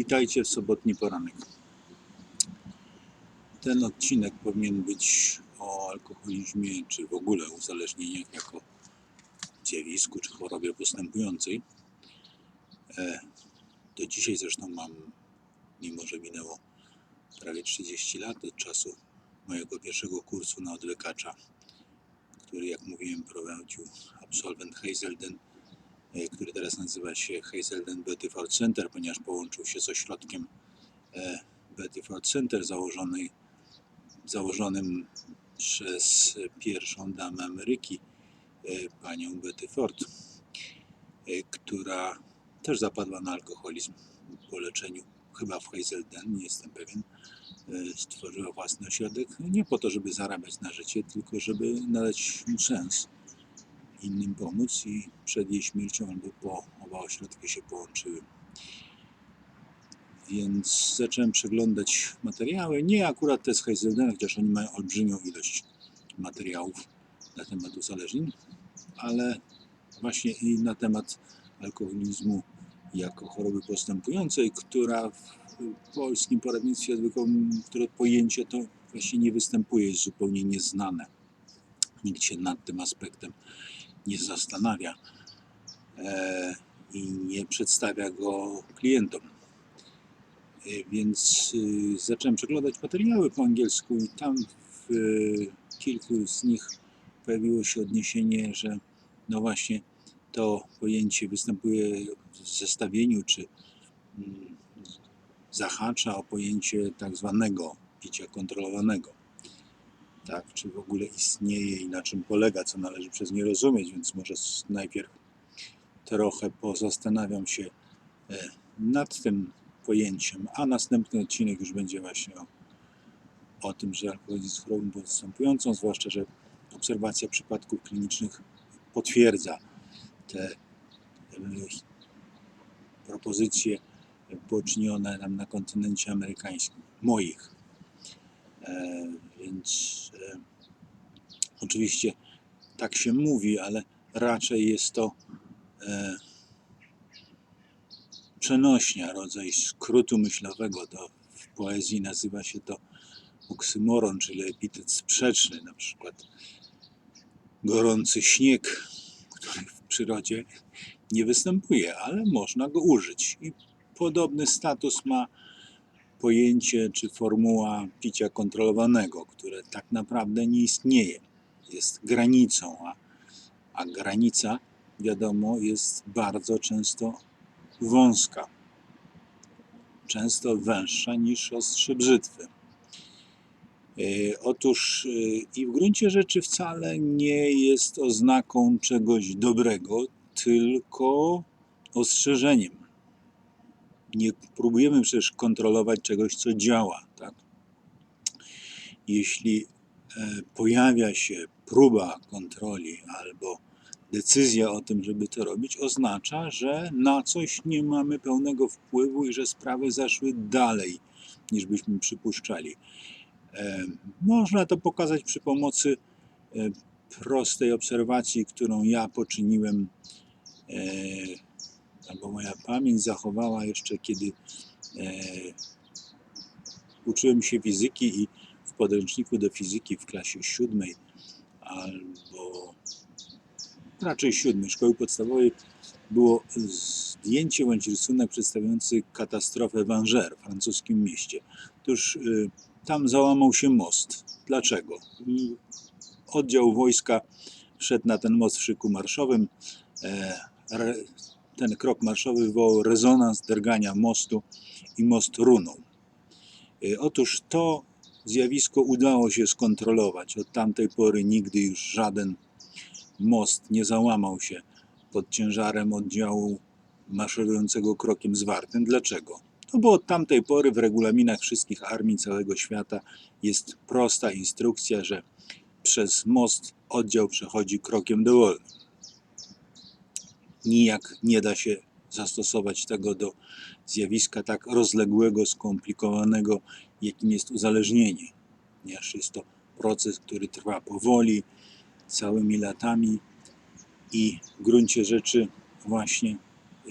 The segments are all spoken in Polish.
Witajcie w sobotni poranek. Ten odcinek powinien być o alkoholizmie, czy w ogóle uzależnieniach jako zjawisku, czy chorobie postępującej. E, Do dzisiaj zresztą mam, mimo że minęło prawie 30 lat od czasu mojego pierwszego kursu na odwykacza, który, jak mówiłem, prowadził absolwent Hazelden, który teraz nazywa się Hazelden Beautiful Center, ponieważ połączył się z ośrodkiem e, Beautiful Center założonej, założonym przez pierwszą damę Ameryki, e, panią Betty Ford, e, która też zapadła na alkoholizm po leczeniu, chyba w Hazelden, nie jestem pewien. E, Stworzyła własny ośrodek, nie po to, żeby zarabiać na życie, tylko żeby nadać mu sens innym pomóc i przed jej śmiercią albo po oba ośrodki się połączyły. Więc zacząłem przeglądać materiały, nie akurat te z Hazeldena, chociaż oni mają olbrzymią ilość materiałów na temat uzależnień, ale właśnie i na temat alkoholizmu jako choroby postępującej, która w polskim poradnictwie które pojęcie to właśnie nie występuje, jest zupełnie nieznane. Nikt się nad tym aspektem nie zastanawia e, i nie przedstawia go klientom. E, Więc y, zacząłem przeglądać materiały po angielsku i tam w y, kilku z nich pojawiło się odniesienie, że no właśnie to pojęcie występuje w zestawieniu czy mm, zahacza o pojęcie tak zwanego picia kontrolowanego. Tak, czy w ogóle istnieje i na czym polega, co należy przez nie rozumieć, więc może najpierw trochę pozastanawiam się e, nad tym pojęciem, a następny odcinek już będzie właśnie o, o tym, że alkoholizm jest chorobą postępującą, zwłaszcza, że obserwacja przypadków klinicznych potwierdza te propozycje poczynione nam na kontynencie amerykańskim, moich. E, więc oczywiście tak się mówi, ale raczej jest to e, przenośnia, rodzaj skrótu myślowego. To w poezji nazywa się to oksymoron, czyli epitet sprzeczny, na przykład gorący śnieg, który w przyrodzie nie występuje, ale można go użyć. I podobny status ma pojęcie czy formuła picia kontrolowanego, które tak naprawdę nie istnieje. Jest granicą, a, a granica, wiadomo, jest bardzo często wąska. Często węższa niż ostrze brzytwy. E, Otóż e, i w gruncie rzeczy wcale nie jest oznaką czegoś dobrego, tylko ostrzeżeniem. Nie próbujemy przecież kontrolować czegoś, co działa. Tak? Jeśli pojawia się próba kontroli albo decyzja o tym, żeby to robić, oznacza, że na coś nie mamy pełnego wpływu i że sprawy zaszły dalej niż byśmy przypuszczali. E, Można to pokazać przy pomocy e, prostej obserwacji, którą ja poczyniłem, e, albo moja pamięć zachowała jeszcze, kiedy e, uczyłem się fizyki i w podręczniku do fizyki w klasie siódmej albo raczej siódmej szkoły podstawowej było zdjęcie bądź rysunek przedstawiający katastrofę w Angers, francuskim mieście. Otóż y, tam załamał się most. Dlaczego? Oddział wojska wszedł na ten most w szyku marszowym. E, ten krok marszowy wywołał rezonans drgania mostu i most runął. Y, Otóż to zjawisko udało się skontrolować. Od tamtej pory nigdy już żaden most nie załamał się pod ciężarem oddziału maszerującego krokiem zwartym. Dlaczego? No bo od tamtej pory w regulaminach wszystkich armii całego świata jest prosta instrukcja, że przez most oddział przechodzi krokiem dowolnym. Nijak nie da się zastosować tego do zjawiska tak rozległego, skomplikowanego, jakim jest uzależnienie. Ponieważ jest to proces, który trwa powoli, całymi latami i w gruncie rzeczy właśnie y,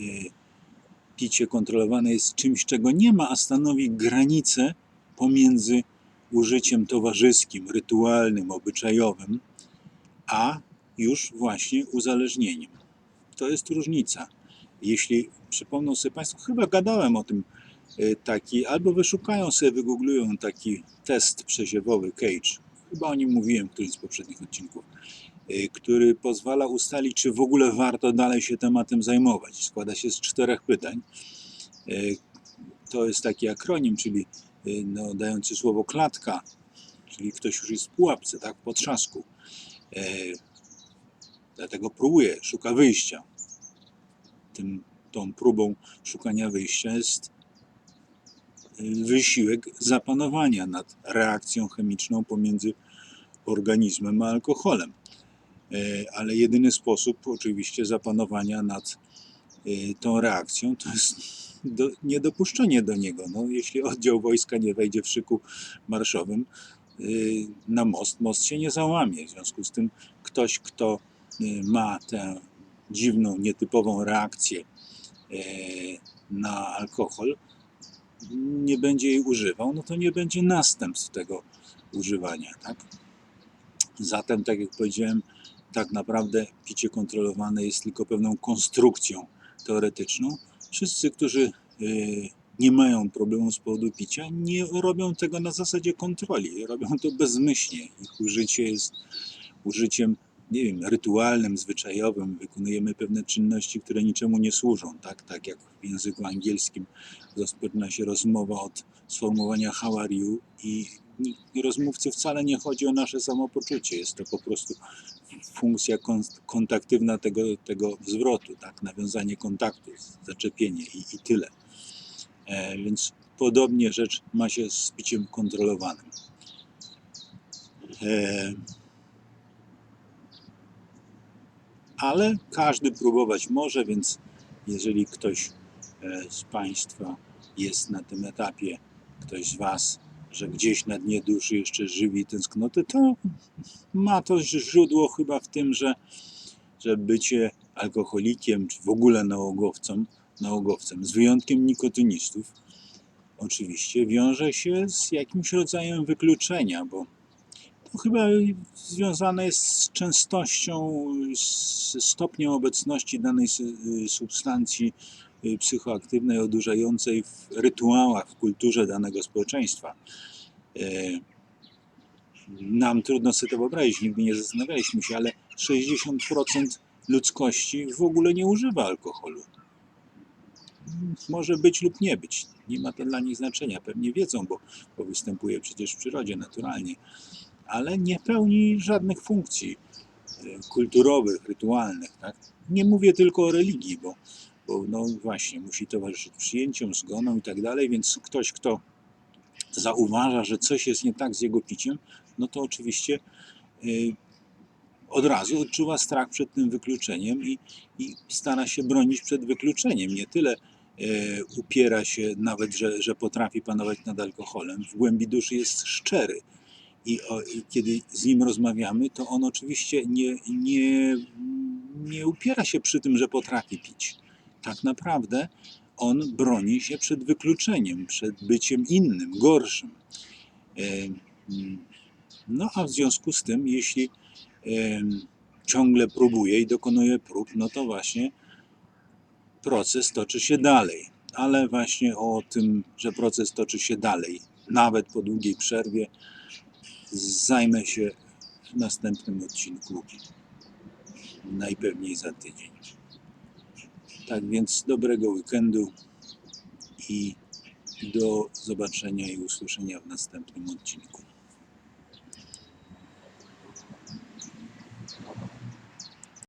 picie kontrolowane jest czymś, czego nie ma, a stanowi granicę pomiędzy użyciem towarzyskim, rytualnym, obyczajowym, a już właśnie uzależnieniem. To jest różnica. Jeśli przypomną sobie Państwo, chyba gadałem o tym taki, albo wyszukają sobie, wygooglują taki test przesiewowy Cage. Chyba o nim mówiłem w którymś z poprzednich odcinków, y, który pozwala ustalić, czy w ogóle warto dalej się tematem zajmować. Składa się z czterech pytań. Y, To jest taki akronim, czyli y, no, dający słowo klatka, czyli ktoś już jest w pułapce, tak, w potrzasku. E, Dlatego próbuje, szuka wyjścia. Tym, tą próbą szukania wyjścia jest y, wysiłek zapanowania nad reakcją chemiczną pomiędzy organizmem a alkoholem. E, Ale jedyny sposób oczywiście zapanowania nad y, tą reakcją to jest do, niedopuszczenie do niego. No, jeśli oddział wojska nie wejdzie w szyku marszowym y, na most, most się nie załamie. W związku z tym ktoś, kto ma tę dziwną, nietypową reakcję e, na alkohol, nie będzie jej używał, no to nie będzie następstw tego używania. Tak? Zatem, tak jak powiedziałem, tak naprawdę picie kontrolowane jest tylko pewną konstrukcją teoretyczną. Wszyscy, którzy y, nie mają problemu z powodu picia, nie robią tego na zasadzie kontroli. Robią to bezmyślnie. Ich użycie jest użyciem, nie wiem, rytualnym, zwyczajowym. Wykonujemy pewne czynności, które niczemu nie służą. Tak, tak jak w języku angielskim rozpoczyna się rozmowa od sformułowania how are you i rozmówcy wcale nie chodzi o nasze samopoczucie. Jest to po prostu funkcja kon- kontaktywna tego, tego zwrotu, tak? nawiązanie kontaktu, zaczepienie i, i tyle. E, więc podobnie rzecz ma się z piciem kontrolowanym. E, ale każdy próbować może, więc jeżeli ktoś e, z Państwa jest na tym etapie, ktoś z Was, że gdzieś na dnie duszy jeszcze żywi tęsknotę, to ma to źródło chyba w tym, że, że bycie alkoholikiem, czy w ogóle nałogowcem, nałogowcem, z wyjątkiem nikotynistów, oczywiście wiąże się z jakimś rodzajem wykluczenia, bo chyba związane jest z częstością, z stopniem obecności danej sy- substancji y, psychoaktywnej, odurzającej w rytuałach, w kulturze danego społeczeństwa. E, Nam trudno sobie to wyobrazić, nigdy nie zastanawialiśmy się, ale 60% ludzkości w ogóle nie używa alkoholu. Może być lub nie być. Nie ma to dla nich znaczenia. Pewnie wiedzą, bo, bo występuje przecież w przyrodzie naturalnie, ale nie pełni żadnych funkcji e, kulturowych, rytualnych. Tak? Nie mówię tylko o religii, bo, bo no właśnie musi towarzyszyć przyjęciom, zgonom i tak dalej, więc ktoś, kto zauważa, że coś jest nie tak z jego piciem, no to oczywiście y, od razu odczuwa strach przed tym wykluczeniem i, i stara się bronić przed wykluczeniem. Nie tyle y, upiera się nawet, że, że potrafi panować nad alkoholem. W głębi duszy jest szczery. I, o, I kiedy z nim rozmawiamy, to on oczywiście nie, nie, nie upiera się przy tym, że potrafi pić. Tak naprawdę on broni się przed wykluczeniem, przed byciem innym, gorszym. E, mm, No a w związku z tym, jeśli em, ciągle próbuje i dokonuje prób, no to właśnie proces toczy się dalej. Ale właśnie o tym, że proces toczy się dalej, nawet po długiej przerwie, zajmę się w następnym odcinku, najpewniej za tydzień. Tak więc dobrego weekendu i do zobaczenia i usłyszenia w następnym odcinku.